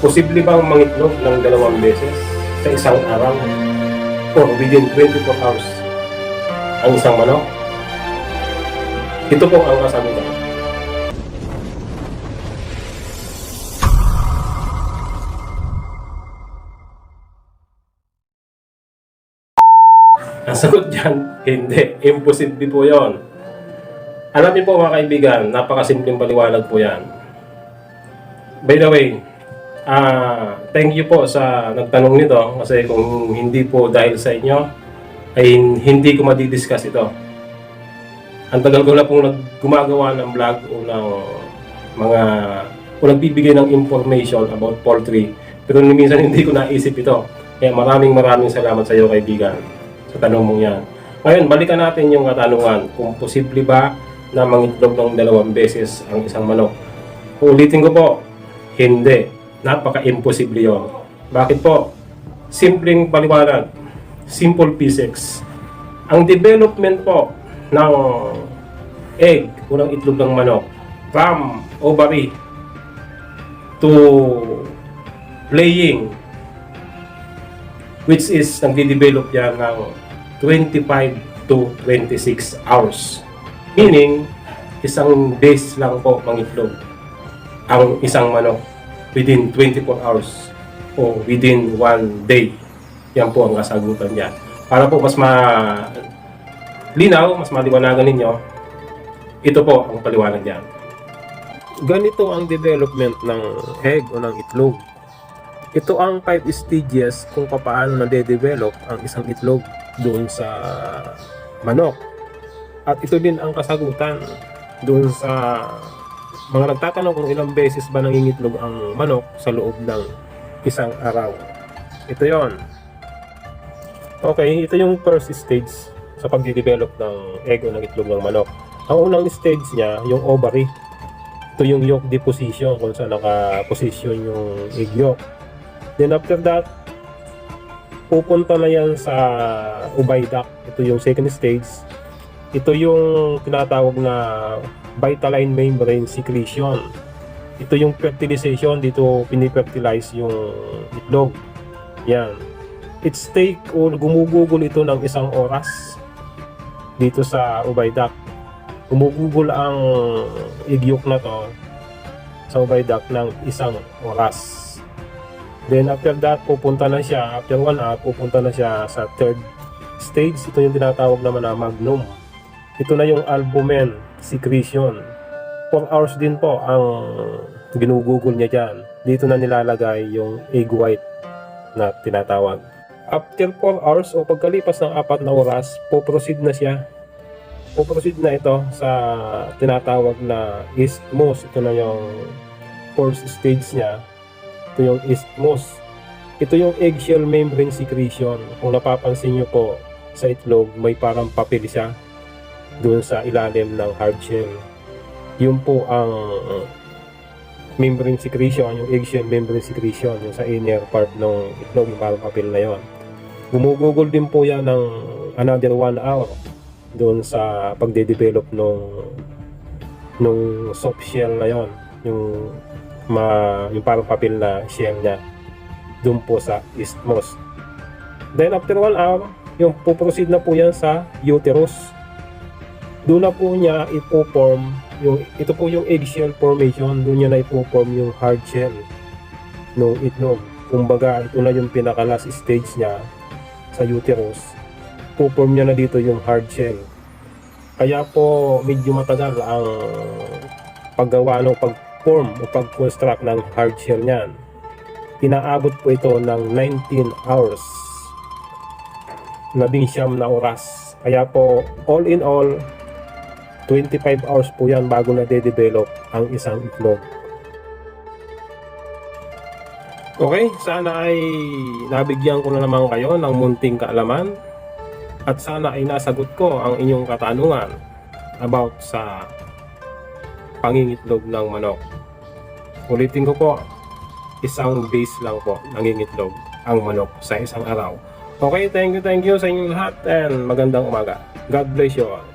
Posible bang mangitlog ng dalawang beses sa isang araw or within 24 hours ang isang manok? Ito po ang kasagutan. Ang sagot dyan, hindi. Imposible po yon. Alam niyo po mga kaibigan, napakasimpleng paliwanag po yan. By the way, ah thank you po sa nagtanong nito kasi kung hindi po dahil sa inyo, ay hindi ko madidiscuss ito. Ang tagal ko na pong gumagawa ng vlog o ng mga o nagbibigay ng information about poultry pero minsan hindi ko naisip ito. Kaya maraming maraming salamat sa iyo kaibigan sa tanong mong yan. Ngayon, balikan natin yung katanungan kung posible ba na mangitlog ng dalawang beses ang isang manok. Ulitin ko po, hindi. Napaka-imposible yon. Bakit po? Simpleng paliwanag. Simple physics. Ang development po ng egg o ng itlog ng manok from ovary to laying which is nagde-develop yan ng 25 to 26 hours. Meaning, isang days lang po mangitlog ang isang manok within 24 hours o within one day. Yan po ang kasagutan niya. Para po mas ma linaw, mas maliwanagan ninyo, ito po ang paliwanag niya. Ganito ang development ng egg o ng itlog. Ito ang 5 stages kung paano nade-develop ang isang itlog doon sa manok. At ito din ang kasagutan doon sa mga nagtatanong kung ilang beses ba nangingitlog ang manok sa loob ng isang araw. Ito yon. Okay, ito yung first stage sa pagde-develop ng egg ng itlog ng manok. Ang unang stage niya, yung ovary. Ito yung yolk deposition kung saan naka-position yung egg yolk. Then after that, pupunta na yan sa oviduct. Ito yung second stage. Ito yung tinatawag na vitaline membrane secretion. Ito yung fertilization. Dito pinifertilize yung itlog. Yan. It's take o gumugugol ito ng isang oras dito sa oviduct. Gumugugol ang egg yolk na to sa oviduct ng isang oras. Then after that, pupunta na siya, after one hour, pupunta na siya sa third stage. Ito yung tinatawag naman na magnum. Ito na yung albumen secretion. 4 hours din po ang ginugugol niya dyan. Dito na nilalagay yung egg white na tinatawag. After 4 hours o pagkalipas ng apat na oras, po-proceed na siya. Po-proceed na ito sa tinatawag na isthmus. Ito na yung fourth stage niya ito yung isthmus. Ito yung eggshell membrane secretion. Kung napapansin nyo po sa itlog, may parang papel siya doon sa ilalim ng hard shell. Yun po ang membrane secretion, yung eggshell membrane secretion, yung sa inner part ng itlog, yung parang papel na yon. Gumugugol din po yan ng another one hour doon sa pagde-develop nung nung soft shell na yon, yung ma, yung parang papel na shell niya doon po sa isthmus. Then after one hour, yung puproceed na po yan sa uterus. Doon na po niya ipo-form yung ito po yung eggshell formation, doon niya na ipo-form yung hard shell ng itlog. Kumbaga, ito na yung pinaka last stage niya sa uterus. Po-form niya na dito yung hard shell. Kaya po medyo matagal ang paggawa ng pag form o pag-construct ng hard shell niyan. Inaabot po ito ng 19 hours. Labing siyam na oras. Kaya po, all in all, 25 hours po yan bago na de-develop ang isang itlog. Okay, sana ay nabigyan ko na naman kayo ng munting kaalaman at sana ay nasagot ko ang inyong katanungan about sa pangingitlog ng manok. Ulitin ko po, isang base lang po nangingitlog ang manok sa isang araw. Okay, thank you, thank you sa inyong lahat and magandang umaga. God bless you all.